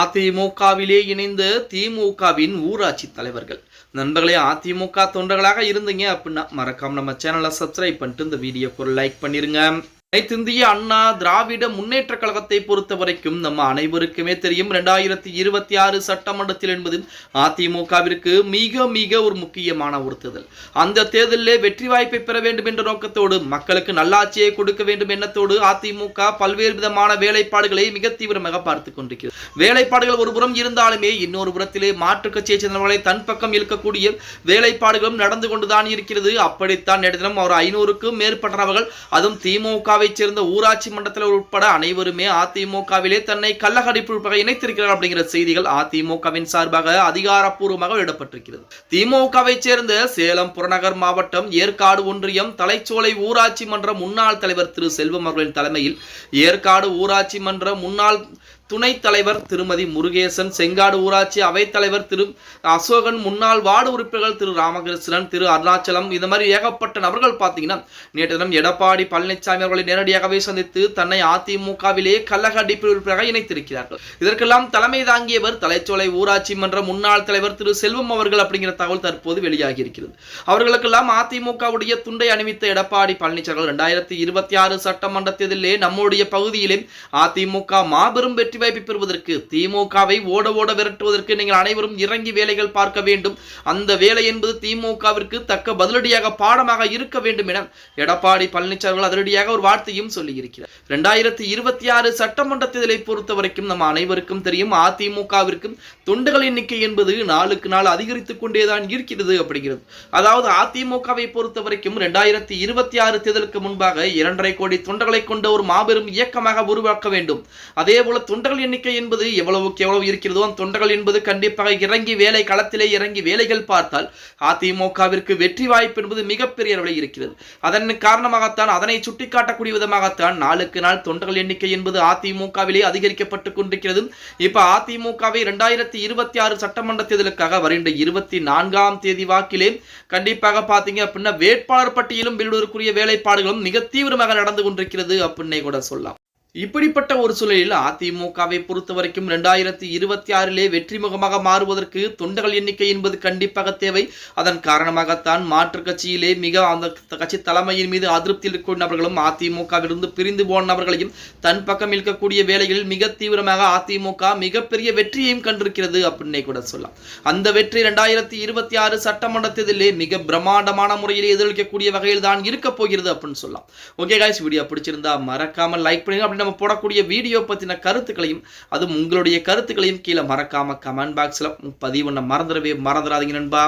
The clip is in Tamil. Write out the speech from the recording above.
அதிமுகவிலே இணைந்த திமுகவின் ஊராட்சி தலைவர்கள். நண்பர்களே அதிமுக தொண்டர்களாக இருந்தீங்க அப்படின்னா மறக்காம நம்ம சேனலை சப்ஸ்கிரைப் பண்ணிட்டு இந்த வீடியோக்கு ஒரு லைக் பண்ணிருங்க. அனைத்திந்திய அண்ணா திராவிட முன்னேற்ற கழகத்தை பொறுத்த வரைக்கும் நம்ம அனைவருக்குமே தெரியும் ரெண்டாயிரத்தி இருபத்தி ஆறு சட்டமன்றத்தில் என்பது அதிமுகவிற்கு மிக மிக ஒரு முக்கியமான ஒரு தேர்தல். அந்த தேர்தலிலே வெற்றி வாய்ப்பை பெற வேண்டும் என்ற நோக்கத்தோடு மக்களுக்கு நல்லாட்சியை கொடுக்க வேண்டும் எண்ணத்தோடு அதிமுக பல்வேறு விதமான வேலைப்பாடுகளை மிக தீவிரமாக பார்த்து கொண்டிருக்கிறது. வேலைப்பாடுகள் ஒரு புறம் இருந்தாலுமே இன்னொரு புறத்திலே மாற்றுக் கட்சியை சேர்ந்தவர்களை தன் பக்கம் இழுக்கக்கூடிய வேலைப்பாடுகளும் நடந்து கொண்டுதான் இருக்கிறது. அப்படித்தான் நேற்று தினம் ஒரு ஐநூறுக்கும் மேற்பட்டவர்கள் அதுவும் திமுக திமுகவைச் சேர்ந்த ஊராட்சி மன்றத்தில் உட்பட அனைவருமே அதிமுகவிலே தன்னை கள்ளக்கடிப்பு இணைத்திருக்கிறார் அப்படிங்கிற செய்திகள் அதிமுகவின் சார்பாக அதிகாரப்பூர்வமாக வெளியிடப்பட்டிருக்கிறது. திமுகவைச் சேர்ந்த சேலம் புறநகர் மாவட்டம் ஏற்காடு ஒன்றியம் தலைச்சோலை ஊராட்சி மன்ற முன்னாள் தலைவர் திரு செல்வம் அவர்களின் தலைமையில் ஏற்காடு ஊராட்சி மன்ற முன்னாள் துணைத் தலைவர் திருமதி முருகேசன் செங்காடு ஊராட்சி அவைத்தலைவர் திரு அசோகன் முன்னாள் வார்டு உறுப்பினர்கள் திரு ராமகிருஷ்ணன் திரு அருணாச்சலம். இந்த மாதிரி ஏகப்பட்ட நபர்கள் பார்த்தீங்கன்னா நேற்று தினம் எடப்பாடி பழனிசாமி அவர்களை நேரடியாகவே சந்தித்து தன்னை அதிமுகவிலேயே கழக அடிப்பு உறுப்பினராக இணைத்திருக்கிறார்கள். இதற்கெல்லாம் தலைமை தாங்கியவர் தலைச்சோலை ஊராட்சி மன்ற முன்னாள் தலைவர் திரு செல்வம் அவர்கள் அப்படிங்கிற தகவல் தற்போது வெளியாகி இருக்கிறது அவர்களுக்கெல்லாம் அதிமுகவுடைய துண்டை அணிவித்த எடப்பாடி பழனிசாமி இரண்டாயிரத்தி இருபத்தி ஆறு சட்டமன்ற தேர்தலிலே நம்முடைய பகுதியிலே அதிமுக மாபெரும் வெற்றி வாய்ப்பை பெறுவதற்கு திமுகவை ஓட ஓட விரட்டுவதற்கு நீங்கள் அனைவரும் இறங்கி வேலைகள் பார்க்க வேண்டும். அந்த வேலை என்பது திமுகவிற்கு தக்க பதிலடியாக பாடமாக இருக்க வேண்டும் என எடப்பாடி பழனிசாமி அதிரடியாக ஒரு வார்த்தையும் சொல்லியிருக்கிறார். இரண்டாயிரத்தி இருபத்தி ஆறு சட்டமன்ற தேர்தலை பொறுத்த வரைக்கும் நம்ம அனைவருக்கும் தெரியும் அதிமுகவிற்கும் தொண்டுகள் எண்ணிக்கை என்பது நாளுக்கு நாள் அதிகரித்துக் கொண்டேதான் இருக்கிறது அப்படிங்கிறது. அதாவது அதிமுகவை பொறுத்த வரைக்கும் இரண்டாயிரத்தி இருபத்தி ஆறு தேர்தலுக்கு முன்பாக இரண்டரை கோடி தொண்டர்களை கொண்ட ஒரு மாபெரும் இயக்கமாக உருவாக்க வேண்டும். அதே போல தொண்டர்கள் தொண்டர்கள் எண்ணிக்கை என்பது எவ்வளவுக்கு எவ்வளவு இருக்கிறதோ அந்த தொண்டர்கள் என்பது கண்டிப்பாக இறங்கி வேலை களத்திலே இறங்கி வேலைகள் பார்த்தால் அதிமுகவிற்கு வெற்றி வாய்ப்பு என்பது மிகப்பெரிய அளவில் இருக்கிறது. அதன் காரணமாகத்தான் அதனை சுட்டிக்காட்டக்கூடிய விதமாகத்தான் நாளுக்கு நாள் தொண்டர்கள் எண்ணிக்கை என்பது அதிமுகவிலே அதிகரிக்கப்பட்டு கொண்டிருக்கிறது இப்ப அதிமுகவை இரண்டாயிரத்தி இருபத்தி ஆறு சட்டமன்ற தேர்தலுக்காக வருகின்ற இருபத்தி நான்காம் தேதி வாக்கிலே கண்டிப்பாக பார்த்தீங்க அப்படின்னா வேட்பாளர் பட்டியலும் வெளியூருக்குரிய வேலைப்பாடுகளும் மிக தீவிரமாக நடந்து கொண்டிருக்கிறது அப்படின்னே கூட சொல்லலாம். இப்படிப்பட்ட ஒரு சூழலில் அதிமுகவை பொறுத்த வரைக்கும் ரெண்டாயிரத்தி இருபத்தி ஆறிலே வெற்றி முகமாக மாறுவதற்கு தொண்டர்கள் எண்ணிக்கை என்பது கண்டிப்பாக தேவை. அதன் காரணமாகத்தான் மாற்றுக் கட்சியிலே மிக அந்த கட்சி தலைமையின் மீது அதிருப்தி இருக்கும் நபர்களும் அதிமுகவிலிருந்து பிரிந்து போன நபர்களையும் தன் பக்கம் இருக்கக்கூடிய வேலைகளில் மிக தீவிரமாக அதிமுக மிகப்பெரிய வெற்றியையும் கண்டிருக்கிறது அப்படின்னே கூட சொல்லலாம். அந்த வெற்றி ரெண்டாயிரத்தி இருபத்தி ஆறு சட்டமன்ற தேர்தலிலே மிக பிரம்மாண்டமான முறையில் எதிரொலிக்கக்கூடிய வகையில் தான் இருக்க போகிறது அப்படின்னு சொல்லலாம். ஓகே காய்ஸ் வீடியோ பிடிச்சிருந்தா மறக்காம லைக் பண்ணுங்க. அப்படின்னு நம்ம போடக்கூடிய வீடியோ பற்றின கருத்துக்களையும் அதுவும் உங்களுடைய கருத்துக்களையும் கீழே மறக்காம கமெண்ட் பாக்ஸில் பதிவு பண்ண மறந்துடவே மறந்துடாதீங்க நண்பா.